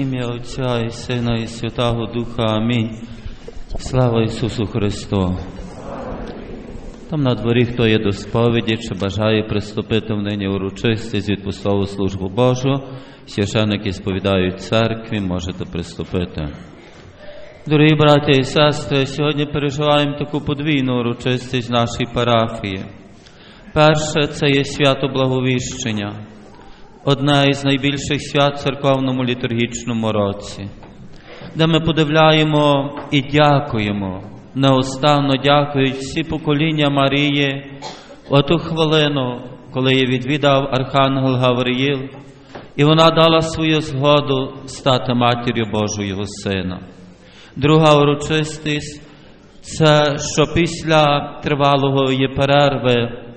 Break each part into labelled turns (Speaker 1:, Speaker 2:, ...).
Speaker 1: Ім'я Отця і Сина і Святого Духа. Амінь. Слава Ісусу Христу. Там на дворі, хто є до сповіді, чи бажає приступити в нині урочистість від послову службу Божу, священники сповідають церкві, можете приступити. Дорогі браття і сестри, сьогодні переживаємо таку подвійну урочистість в нашій парафії. Перше це є свято Благовіщення, одне із найбільших свят в церковному літургічному році, де ми подивляємо і дякуємо, неостанно дякують всі покоління Марії ту хвилину, коли її відвідав Архангел Гавриїл, і вона дала свою згоду стати матір'ю Божого Сина. Друга урочистість це що після тривалої перерви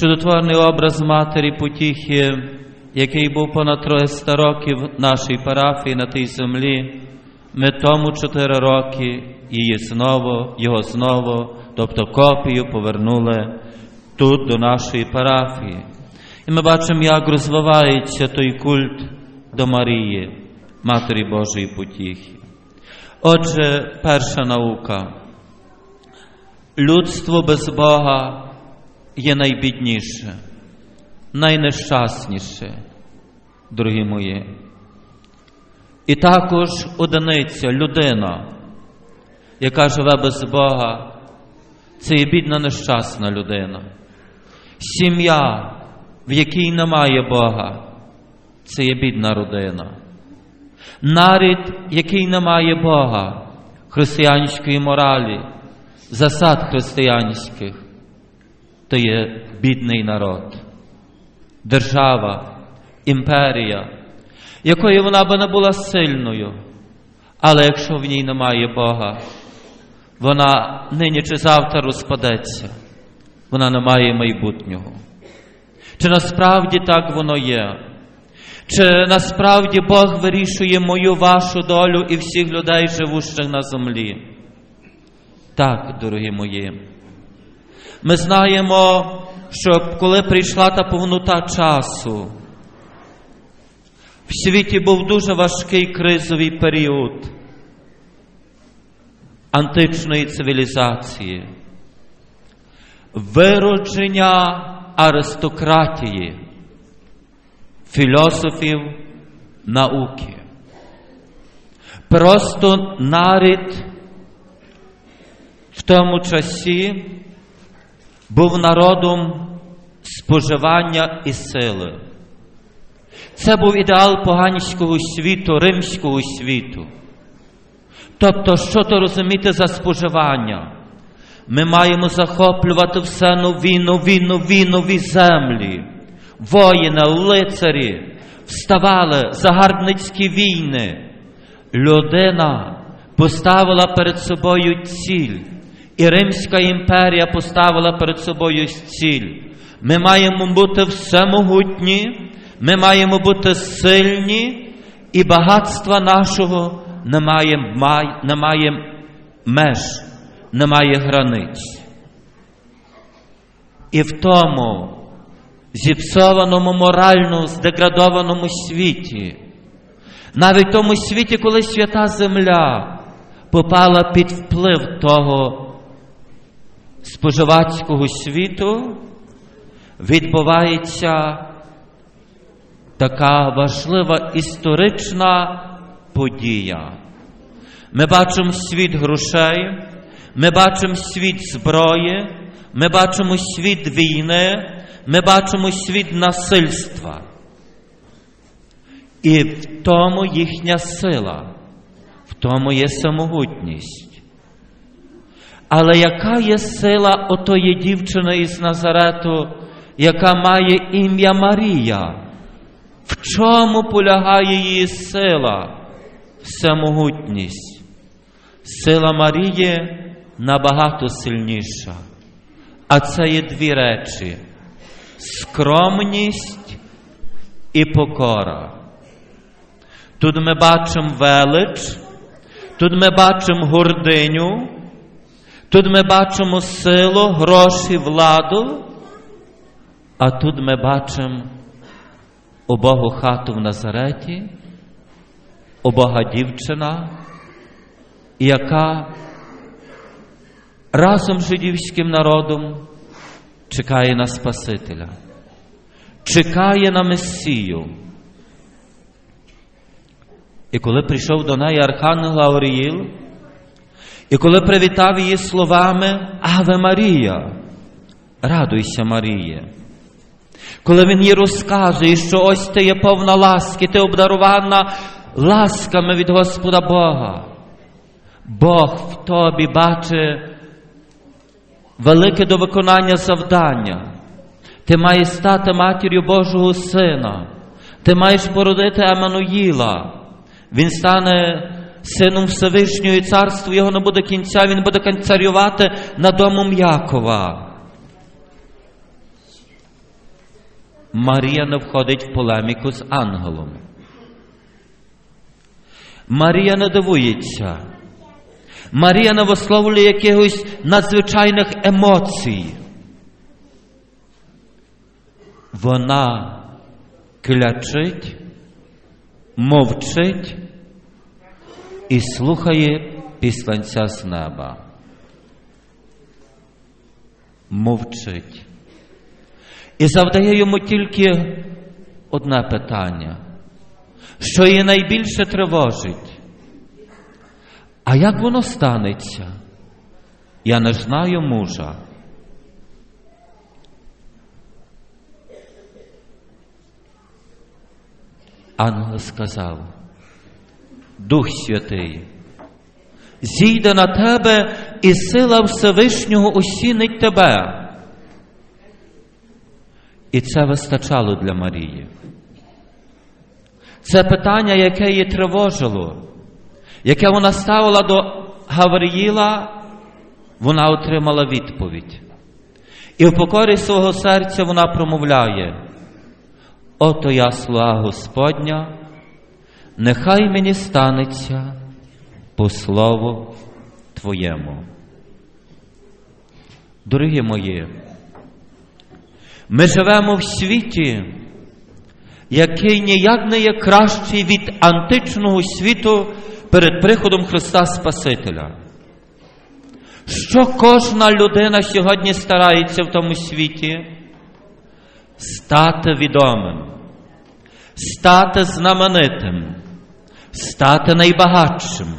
Speaker 1: чудотворний образ Матері Потіхи, який був понад 300 років нашій парафії на тій землі, ми тому 4 роки її знову, його знову, тобто копію повернули тут до нашої парафії. І ми бачимо, як розвивається той культ до Марії, Матері Божої Потіхи. Отже, перша наука. Людство без Бога є найбідніше, найнещасніше, дорогі мої. І також одиниця, людина, яка живе без Бога, це є бідна нещасна людина. Сім'я, в якій немає Бога, це є бідна родина. Нарід, який не має Бога, християнської моралі, засад християнських, то є бідний народ, держава, імперія, якою вона би не була сильною, але якщо в ній немає Бога, вона нині чи завтра розпадеться, вона не має майбутнього. Чи насправді так воно є? Чи насправді Бог вирішує мою вашу долю і всіх людей, живущих на землі? Так, дорогі мої. Ми знаємо, що коли прийшла та повнота часу, в світі був дуже важкий кризовий період античної цивілізації, виродження аристократії філософів науки. Просто нарід в тому часі був народом споживання і сили. Це був ідеал поганського світу, римського світу. Тобто, що то розуміти за споживання? Ми маємо захоплювати все нові, нові, нові, нові землі воїни, лицарі вставали загарбницькі війни. Людина поставила перед собою ціль, і Римська імперія поставила перед собою ціль. Ми маємо бути всемогутні, ми маємо бути сильні, і багатства нашого немає, немає меж, немає границь. І в тому зіпсованому морально здеградованому світі, навіть в тому світі, коли свята земля попала під вплив того споживацького світу, відбувається така важлива історична подія. Ми бачимо світ грошей, ми бачимо світ зброї, ми бачимо світ війни, ми бачимо світ насильства. І в тому їхня сила, в тому є самогутність. Але яка є сила отої дівчини із Назарету, яка має ім'я Марія? В чому полягає її сила, самогутність? Сила Марії набагато сильніша. А це є дві речі скромність і покора. Тут ми бачимо велич, тут ми бачимо гординю, тут ми бачимо силу, гроші, владу, а тут ми бачимо убогу хату в Назареті обога дівчина, яка разом з жидівським народом чекає на Спасителя, чекає на Месію. І коли прийшов до неї Архангел Гавриїл, і коли привітав її словами Аве Марія, радуйся, Маріє. Коли він їй розказує, що ось ти є повна ласки, ти обдарована ласками від Господа Бога. Бог в тобі бачить велике до виконання завдання. Ти маєш стати матір'ю Божого Сина. Ти маєш породити Еммануїла. Він стане сином Всевишнього і царство його не буде кінця, він буде царювати над домом Якова. Марія не входить в полеміку з ангелом. Марія не дивується. Марія не висловлює якихось надзвичайних емоцій. Вона клячить, мовчить і слухає післанця з неба. Мовчить. І завдає йому тільки одне питання, що її найбільше тривожить. А як воно станеться? Я не знаю мужа. Ангел сказав, Дух Святий, зійде на тебе і сила Всевишнього осінить тебе. І це вистачало для Марії. Це питання, яке її тривожило, яке вона ставила до Гавриїла, вона отримала відповідь. І в покорі свого серця вона промовляє: Ото я слуга Господня, нехай мені станеться по слову Твоєму. Дорогі мої, ми живемо в світі, який ніяк не є кращий від античного світу перед приходом Христа Спасителя. Що кожна людина сьогодні старається в тому світі? Стати відомим, стати знаменитим, стати найбагатшим,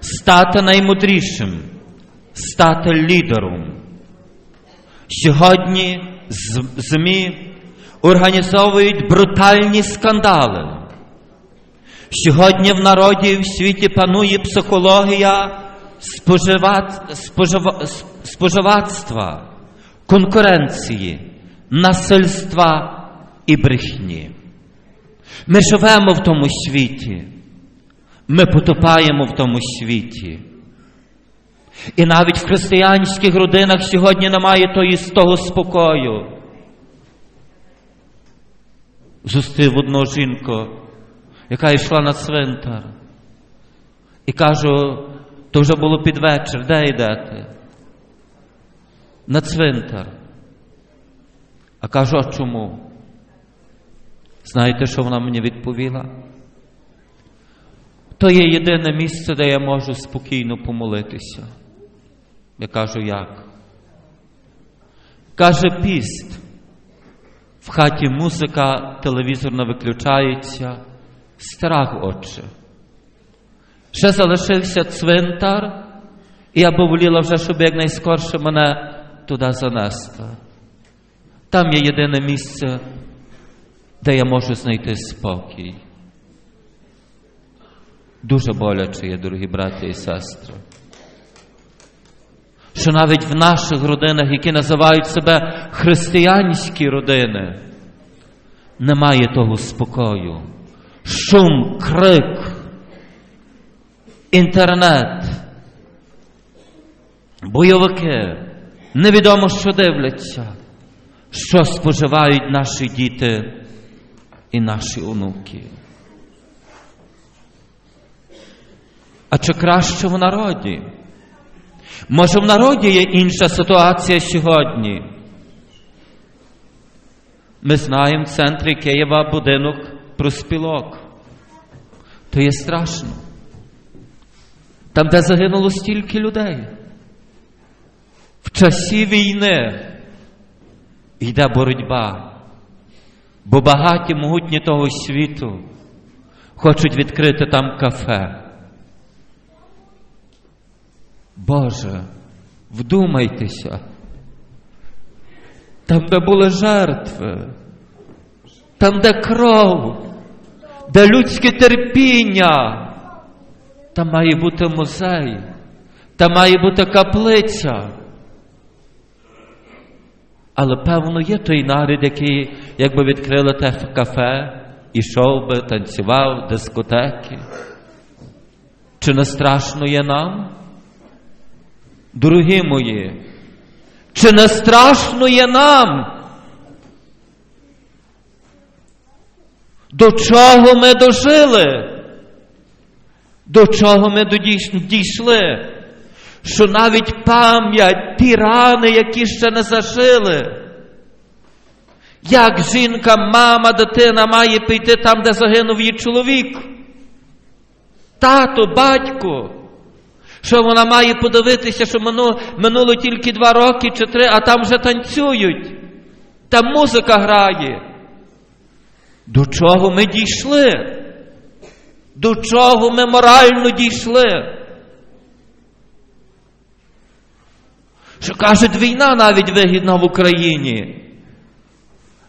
Speaker 1: стати наймудрішим, стати лідером. Сьогодні ЗМІ організовують брутальні скандали. Сьогодні в народі і в світі панує психологія споживат, спожива, споживацтва, конкуренції, насильства і брехні. Ми живемо в тому світі, ми потопаємо в тому світі. І навіть в християнських родинах сьогодні немає тої, з того спокою. Зустрів одну жінку, яка йшла на цвинтар. І кажу, то вже було під вечір, де йдете? На цвинтар. А кажу, а чому? Знаєте, що вона мені відповіла? То є єдине місце, де я можу спокійно помолитися. Я кажу, як? Каже, піст. В хаті музика, телевізор не виключається, страх отче. Ще залишився цвинтар, і я би воліла вже, щоб якнайскорше мене туди занести. Там є єдине місце, де я можу знайти спокій. Дуже боляче є, дорогі браті і сестри. Що навіть в наших родинах, які називають себе християнські родини, немає того спокою. Шум, крик, інтернет, бойовики, невідомо, що дивляться, що споживають наші діти і наші онуки. А чи краще в народі? Може, в народі є інша ситуація сьогодні? Ми знаємо в центрі Києва будинок проспілок. то є страшно. Там, де загинуло стільки людей. В часі війни йде боротьба, бо багаті могутні того світу хочуть відкрити там кафе. Боже, вдумайтеся, там, де були жертви, там, де кров, де людське терпіння, там має бути музей, там має бути каплиця. Але певно є той нарід, який, якби відкрили те кафе, ішов би, танцював, дискотеки. Чи не страшно є нам? Дорогі мої, чи не страшно є нам? До чого ми дожили? До чого ми дійшли? Що навіть пам'ять, ті рани, які ще не зажили. Як жінка, мама, дитина має піти там, де загинув її чоловік? Тато, батько. Що вона має подивитися, що минуло, тільки два роки чи три, а там вже танцюють. Там музика грає. До чого ми дійшли? До чого ми морально дійшли? Що кажуть, війна навіть вигідна в Україні.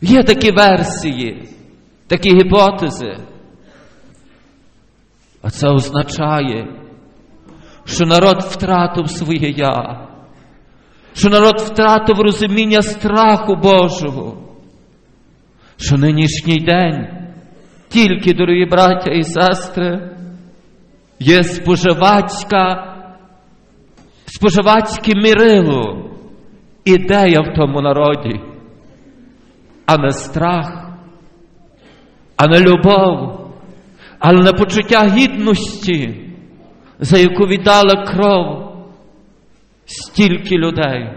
Speaker 1: Є такі версії, такі гіпотези. А це означає, що народ втратив своє я, що народ втратив розуміння страху Божого, що нинішній день тільки, дорогі браття і сестри, є споживацька, споживацьке мірило, ідея в тому народі, а не страх, а не любов, але не почуття гідності, за яку віддала кров стільки людей.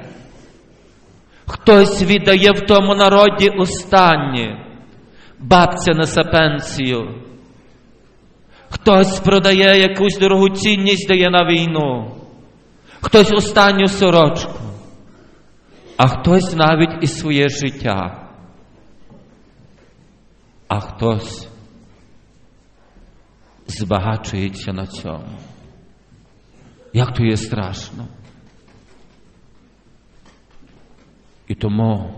Speaker 1: Хтось віддає в тому народі останнє, бабця несе пенсію. Хтось продає якусь дорогу цінність, дає на війну, хтось останню сорочку, а хтось навіть і своє життя, а хтось збагачується на цьому. Як то є страшно. І тому,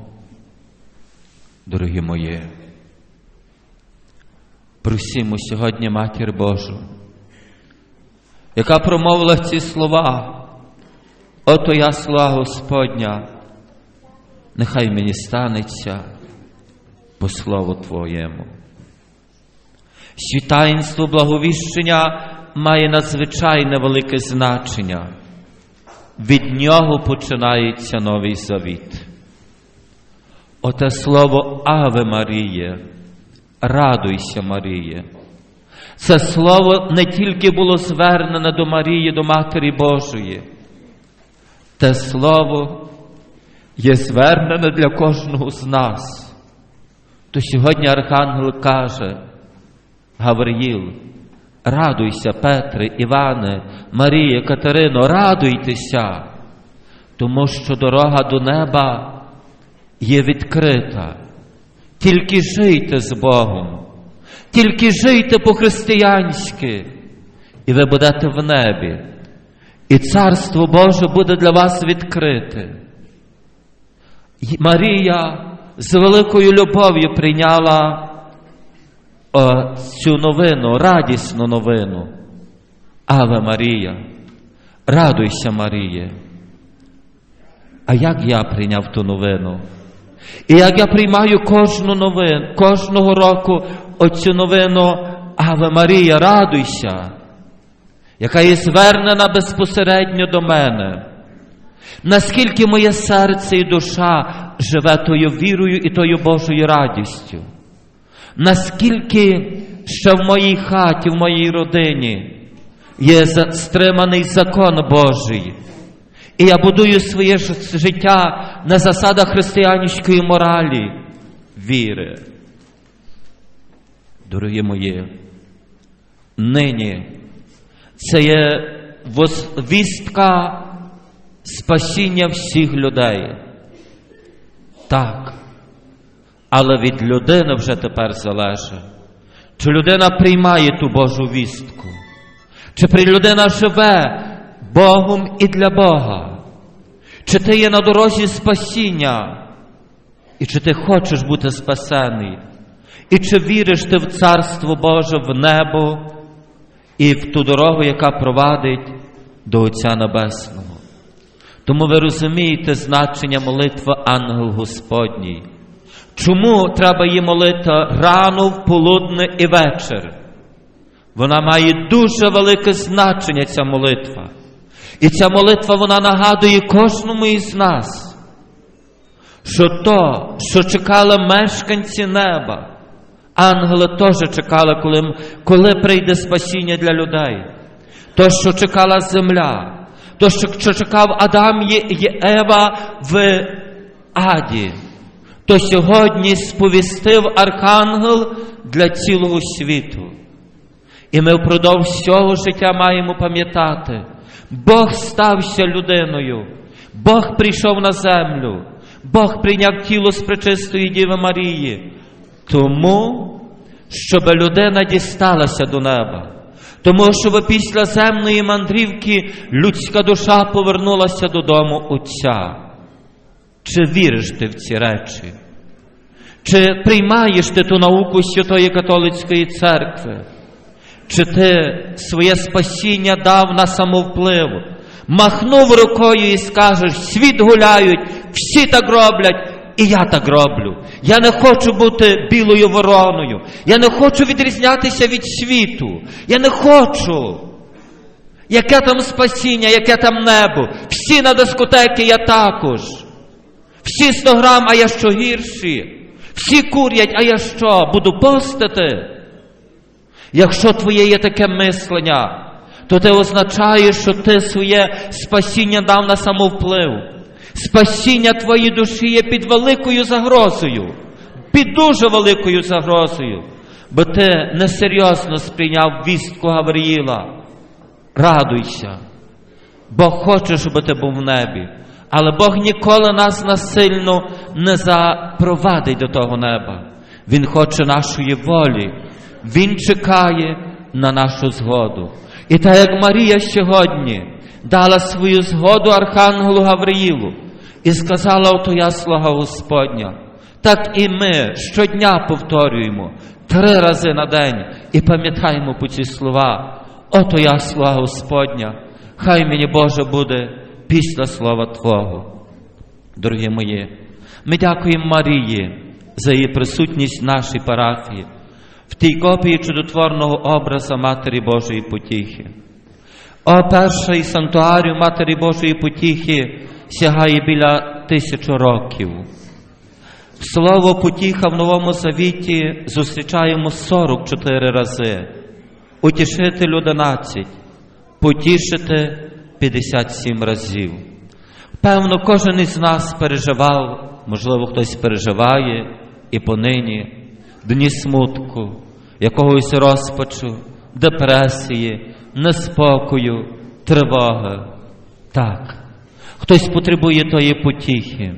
Speaker 1: дорогі мої, просімо сьогодні Матір Божу, яка промовила ці слова, ото я слава Господня, нехай мені станеться по слову Твоєму. Світаїнство благовіщення має надзвичайне велике значення. Від нього починається новий завіт. Оте слово Аве Маріє, радуйся, Маріє. Це слово не тільки було звернене до Марії, до Матері Божої. Те слово є звернене для кожного з нас. То сьогодні Архангел каже, Гавриїл, радуйся, Петре, Іване, Марія, Катерино, радуйтеся, тому що дорога до неба є відкрита. Тільки жийте з Богом, тільки жийте по-християнськи, і ви будете в небі. І Царство Боже буде для вас відкрите. Марія з великою любов'ю прийняла цю новину, радісну новину. Аве Марія, радуйся, Маріє. А як я прийняв ту новину? І як я приймаю кожну новину, кожного року оцю новину Аве Марія, радуйся, яка є звернена безпосередньо до мене. Наскільки моє серце і душа живе тою вірою і тою Божою радістю? Наскільки ще в моїй хаті, в моїй родині є стриманий закон Божий, і я будую своє життя на засадах християнської моралі, віри. Дорогі мої, нині. Це є возвістка спасіння всіх людей. Так. Але від людини вже тепер залежить, чи людина приймає ту Божу вістку, чи людина живе Богом і для Бога, чи ти є на дорозі спасіння, і чи ти хочеш бути спасений, і чи віриш ти в Царство Боже, в небо і в ту дорогу, яка провадить до Отця Небесного. Тому ви розумієте значення молитви ангел Господній. Чому треба її молити рано, в полудне і вечір? Вона має дуже велике значення, ця молитва. І ця молитва вона нагадує кожному із нас, що то, що чекали мешканці неба, ангели теж чекали, коли, коли прийде спасіння для людей. То, що чекала земля, то, що чекав Адам і Ева в Аді, то сьогодні сповістив архангел для цілого світу. І ми впродовж цього життя маємо пам'ятати, Бог стався людиною, Бог прийшов на землю, Бог прийняв тіло з пречистої Діви Марії, тому, щоб людина дісталася до неба. Тому що після земної мандрівки людська душа повернулася додому Отця. Чи віриш ти в ці речі? Чи приймаєш ти ту науку Святої Католицької церкви? Чи ти своє спасіння дав на самовплив? Махнув рукою і скажеш, світ гуляють, всі так роблять, і я так роблю. Я не хочу бути білою вороною. Я не хочу відрізнятися від світу. Я не хочу. Яке там спасіння, яке там небо? Всі на дискотеки я також. Всі 100 грам, а я що гірші. Всі курять, а я що? Буду постити? Якщо твоє є таке мислення, то це означає, що ти своє спасіння дав на самовплив. Спасіння твоєї душі є під великою загрозою, під дуже великою загрозою, бо ти несерйозно сприйняв вістку Гавриїла. Радуйся, Бог хоче, щоб ти був в небі, але Бог ніколи нас насильно не запровадить до того неба. Він хоче нашої волі, Він чекає на нашу згоду. І так як Марія сьогодні дала свою згоду Архангелу Гавриїлу і сказала ото я слуга Господня, так і ми щодня повторюємо три рази на день і пам'ятаємо по ці слова. Ото я слуга Господня, хай мені Боже буде після слова Твого. Дорогі мої, ми дякуємо Марії за її присутність в нашій парафії, в тій копії чудотворного образа Матері Божої Потіхи. О перший санктуарію Матері Божої Потіхи сягає біля тисячу років. Слово потіха в Новому Завіті зустрічаємо 44 рази. Утішити 11, потішити 57 разів. Певно, кожен із нас переживав, можливо, хтось переживає і понині дні смутку, якогось розпачу, депресії, неспокою, тривоги. Так, хтось потребує тої потіхи,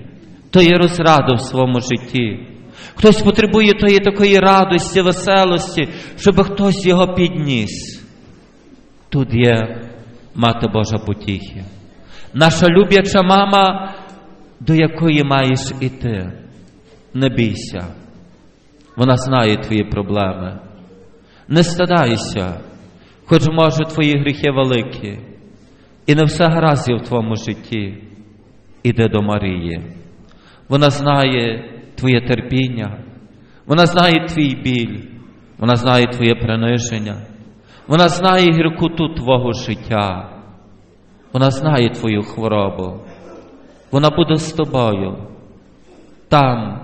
Speaker 1: тої розради в своєму житті. Хтось потребує тої такої радості, веселості, щоб хтось його підніс. Тут є Мати Божа потіхи. Наша любляча мама, до якої маєш іти. Не бійся. Вона знає твої проблеми. Не стидайся, хоч, може, твої гріхи великі, і не все гаразд є в твоєму житті. Іди до Марії. Вона знає твоє терпіння, вона знає твій біль, вона знає твоє приниження, вона знає гіркоту твого життя, вона знає твою хворобу, вона буде з тобою там,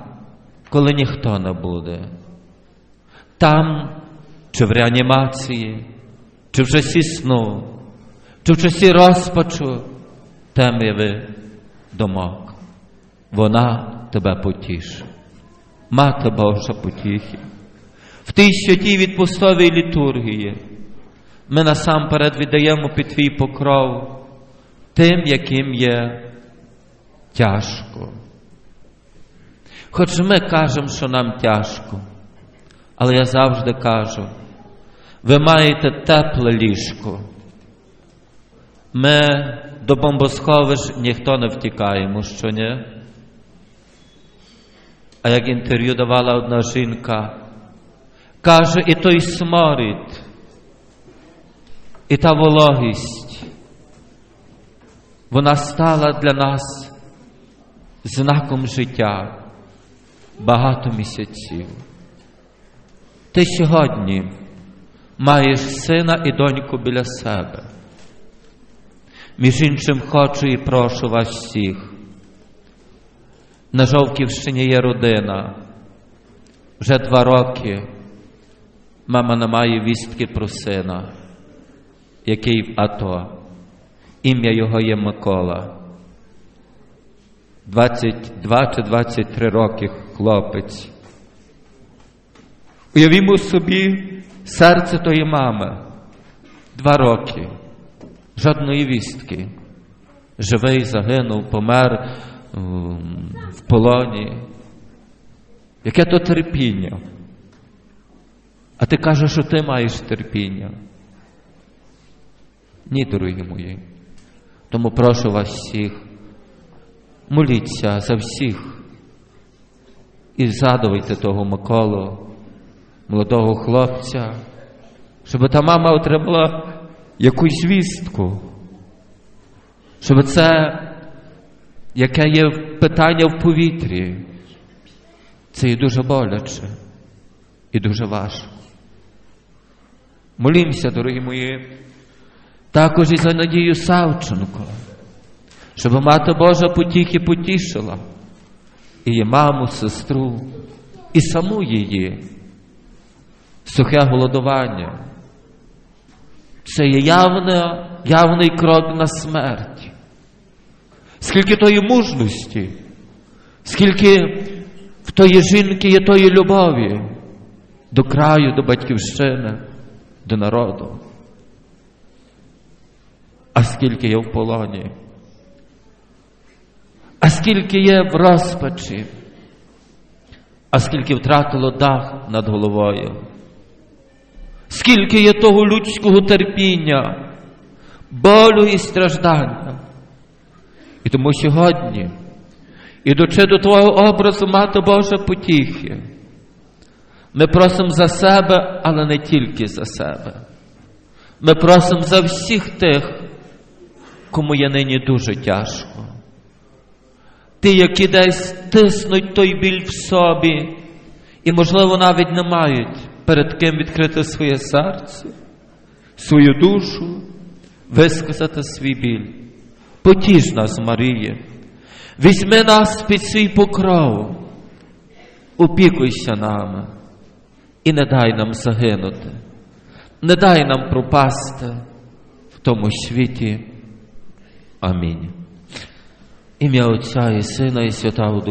Speaker 1: коли ніхто не буде. Там, чи в реанімації, чи в часі сну, чи в часі розпачу темряви домок. Вона тебе потішить. Мати Божа потіхи. В тій святій відпустовій літургії Ми насамперед віддаємо під твій покров тим, яким є тяжко. Хоч ми кажемо, що нам тяжко, але я завжди кажу, ви маєте тепле ліжко. Ми до бомбосховищ ніхто не втікаємо, що ні? А як інтерв'ю давала одна жінка, каже, і той сморід, і та вологість, вона стала для нас знаком життя багато місяців. Ти сьогодні маєш сина і доньку біля себе. Між іншим хочу і прошу вас всіх. На Жовківщині є родина. Вже два роки мама не має вістки про сина, який в АТО. Ім'я його є Микола. 22 чи 23 роки хлопець. Уявімо собі серце тої мами. Два роки. Жодної вістки. Живий, загинув, помер в полоні. Яке то терпіння? А ти кажеш, що ти маєш терпіння. Ні, дорогі мої. Тому прошу вас всіх, моліться за всіх і згадуйте того Миколу, молодого хлопця, щоб та мама отримала якусь звістку, щоб це, яке є питання в повітрі, це є дуже боляче і дуже важко. Молімося, дорогі мої, також і за Надію Савченко, щоб Мати Божа потіхи потішила і її маму, сестру, і саму її сухе голодування. Це є явне, явний крок на смерть. Скільки тої мужності, скільки в тої жінки є тої любові до краю, до батьківщини, до народу. А скільки є в полоні, а скільки є в розпачі, а скільки втратило дах над головою, скільки є того людського терпіння, болю і страждання. І тому сьогодні, ідучи до Твого образу, Мати Божа потіхи, ми просимо за себе, але не тільки за себе. Ми просимо за всіх тих, кому є нині дуже тяжко. Ті, які десь тиснуть той біль в собі, і, можливо, навіть не мають перед ким відкрити своє серце, свою душу, висказати свій біль. Потіж нас, Маріє, візьми нас під свій покров, опікуйся нами і не дай нам загинути, не дай нам пропасти в тому світі. Амінь. Ім'я Отця і Сина, і Святого Духа.